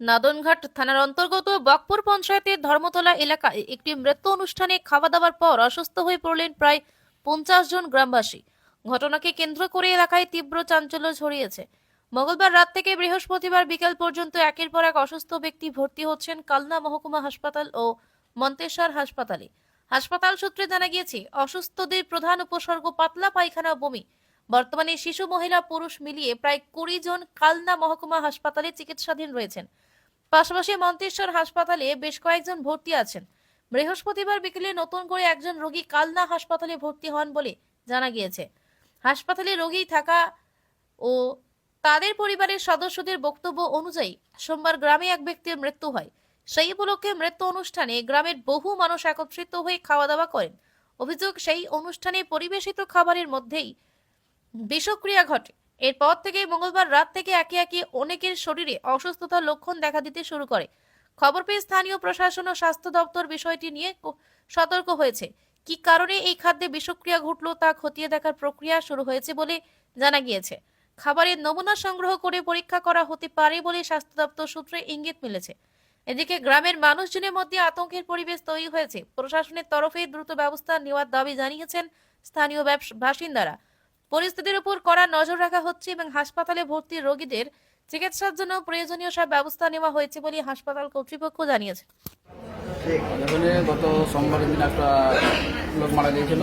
নাদনঘাট থানার অন্তর্গত বকপুর পঞ্চায়েতের ধর্মতলা এলাকায় একটি মৃত্যু অনুষ্ঠানে খাওয়া দাওয়ার পর অসুস্থ হয়ে পড়লেন প্রায় পঞ্চাশ জন গ্রামবাসী। ঘটনাকে কেন্দ্র করে এলাকায় তীব্র চাঞ্চল্য ছড়িয়েছে। মঙ্গলবার রাত থেকে বৃহস্পতিবার বিকেল পর্যন্ত একের পর এক অসুস্থ ব্যক্তি ভর্তি হচ্ছেন কালনা মহকুমা হাসপাতাল ও মন্তেশ্বর হাসপাতালে। হাসপাতাল সূত্রে জানা গিয়েছে, অসুস্থদের প্রধান উপসর্গ পাতলা পায়খানা বমি। বর্তমানে শিশু, মহিলা, পুরুষ মিলিয়ে প্রায় কুড়ি জন কালনা মহকুমা হাসপাতালে চিকিৎসাধীন রয়েছেন। পাশাপাশি মন্তেশ্বর হাসপাতালে বেশ কয়েকজন ভর্তি আছেন। বৃহস্পতিবার বিকেলে নতুন করে একজন রোগী কালনা হাসপাতালে ভর্তি হন বলে জানা গিয়েছে। হাসপাতালে রোগী থাকা ও তাদের পরিবারের সদস্যদের বক্তব্য অনুযায়ী, সোমবার গ্রামে এক ব্যক্তির মৃত্যু হয়। সেই উপলক্ষে মৃত্যু অনুষ্ঠানে গ্রামের বহু মানুষ একত্রিত হয়ে খাওয়া দাওয়া করেন। অভিযোগ, সেই অনুষ্ঠানে পরিবেশিত খাবারের মধ্যেই বিষক্রিয়া ঘটে। এরপর থেকেই মঙ্গলবার রাত থেকে একে একে অনেকের শরীরে অসুস্থতার লক্ষণ দেখা দিতে শুরু করে। খবর পেয়ে স্থানীয় প্রশাসন ও স্বাস্থ্য দপ্তর বিষয়টি নিয়ে সতর্ক হয়েছে। কি কারণে এই খাদ্যে বিষক্রিয়া ঘটলো তা খতিয়ে দেখার প্রক্রিয়া শুরু হয়েছে বলে জানা গিয়েছে। খাবারের নমুনা সংগ্রহ করে পরীক্ষা করা হতে পারে বলে স্বাস্থ্য দপ্তর সূত্রে ইঙ্গিত মিলেছে। এদিকে গ্রামের মানুষজনের মধ্যে আতঙ্কের পরিবেশ তৈরি হয়েছে। প্রশাসনের তরফে দ্রুত ব্যবস্থা নেওয়ার দাবি জানিয়েছেন স্থানীয় বাসিন্দারা। পরিস্থিতির উপর কড়া নজর রাখা হচ্ছে এবং হাসপাতালে ভর্তি রোগীদের চিকিৎসার জন্য প্রয়োজনীয় সব ব্যবস্থা নেওয়া হয়েছে বলে হাসপাতাল কর্তৃপক্ষ জানিয়েছে। এখানে গত সোমবারের দিন একটা লোক মারা গিয়েছিল।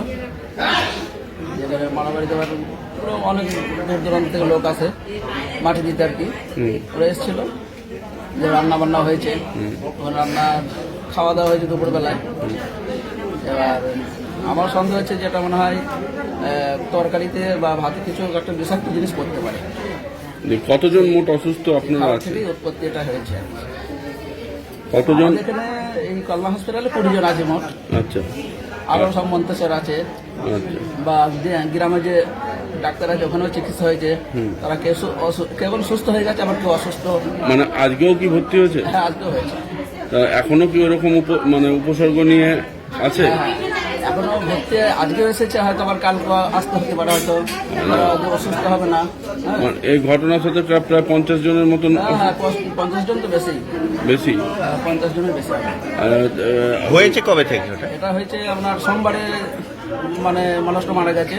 যেখানে মারামারি দেওয়ার পুরো অনেক দূর দূরান্ত থেকে লোক আছে মাটি দিতে আর কি। ওরা এসেছিল যে রান্না বান্না হয়েছে ওখানে রান্না খাওয়া দাওয়া হয়েছে দুপুরবেলায়। এবার আমার সন্দেহ হচ্ছে যেটা মনে হয় তরকারিতে বা ভাতে কিছু একটা বিষাক্ত জিনিস করতে পারে। কতজন মোট অসুস্থ আপনারা আছে উৎপত্তি এটা হয়েছে। কতজন? এখানে এই কলমা হসপিটালে কুড়ি জন আছে মোট। আচ্ছা। আরও সব মন্তেশ্বর আছে। আচ্ছা। বা যে- গ্রামে যে ডাক্তার আছে ওখানেও চিকিৎসা হয়েছে। তারা কেবল সুস্থ হয়ে গেছে আবার কেউ অসুস্থ। মানে আজকেও কি ভর্তি হয়েছে? হ্যাঁ আজকেও হয়েছে। এখনও কি ওরকম মানে উপসর্গ নিয়ে আছে? হ্যাঁ। এখনও ভর্তি আজকেও এসেছে হয়তো আবার কালকে আসতে হতে পারে হয়তো অসুস্থ হবে না। এই ঘটনার সাথে প্রায় প্রায় পঞ্চাশ জনের মতন হ্যাঁ, হ্যাঁ পঞ্চ- পঞ্চাশ জন তো বেশি। বেশি? হ্যাঁ, পঞ্চাশ জনের বেশি হয়েছে কবে থেকে ওটা? এটা হয়েছে আপনার সোমবারে মানে মানুষটা মারা গেছে।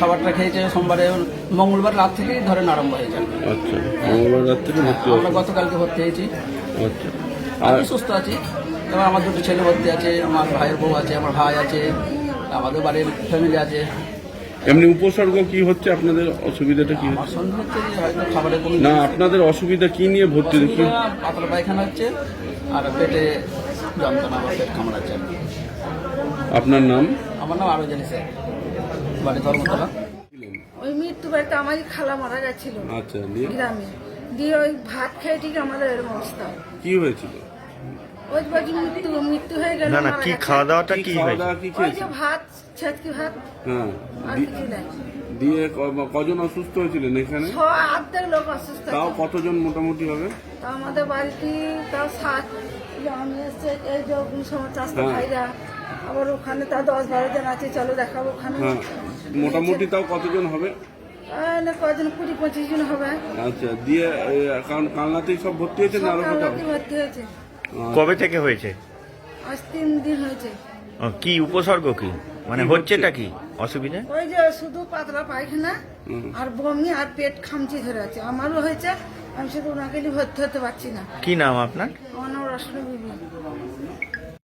খাবারটা খেয়েছে সোমবারে মঙ্গলবার রাত থেকেই ধরেন আরম্ভ হয়েছে। আচ্ছা মঙ্গলবার রাত থেকে ভর্তি আমরা গতকালকে ভর্তি হয়েছি। আচ্ছা। আমি সুস্থ আছি। এবার আমার দুটো ছেলে ভর্তি আছে আমার ভাইয়ের বউ আছে আমার ভাই আছে আমাদের বাড়ির ফ্যামিলি আছে। এমনি উপসর্গ কি হচ্ছে? আপনাদের অসুবিধাটা কি আমার না আপনাদের অসুবিধা কি নিয়ে ভর্তি কি অসুবিধা, পাতলা পায়খানা হচ্ছে আর পেটে যন্ত্রণা বা পেট কামড়াচ্ছে। আপনার নাম? আমার নাম আরও জানি স্যার। বাড়ি ধর্মতলা। ওই মৃত্যু বাড়িতে আমারই খালা মারা গেছিল আচ্ছা গ্রামে। দিয়ে ওই ভাত খেয়ে ঠিক আমাদের এরকম অবস্থা। কি হয়েছিল? মৃত্যু মৃত্যু হয়ে গেল না না কি খাওয়া দাওয়াটা কি খাওয়া দাওয়া কি ওই খেয়েছে ভাত ছেচকি ভাত হ্যাঁ আর দি- কিছু নেই। দিয়ে ক- কজন অসুস্থ হয়েছিলেন এখানে? ছ আর্ধেক লোক অসুস্থ তাও আছে। কতজন মোটামুটি হবে? তা আমাদের বাড়িতে তাও সাত যে আমি এসছে এই যে সময় চাষটা হ্যাঁ। ভাইরা। আবার ওখানে তা দশ বারো জন আছে চলো দেখাবো ওখানে। হ্যাঁ মোটামুটি তাও কতজন হবে? এই না কয়জন কুড়ি পঁচিশ জন হবে। আচ্ছা দিয়ে এ, কারণ কালনাতেই সব ভর্তি হয়েছে না আরও কোথাও? রাতে ভর্তি হয়েছে। কবে থেকে হয়েছে? আজ তিন দিন হয়েছে। ও, কি উপসর্গ কি? মানে কি হচ্ছেটা হচ্ছে? কি? অসুবিধা? ওই যে শুধু পাতলা পায়খানা আর বমি আর পেট খামচি ধরে আছে। আমারও হয়েছে আমি শুধু ওনাকে নিয়ে ভর্তি হতে পারছি না। কি নাম আপনার? আমার নাম রসনা বিবি।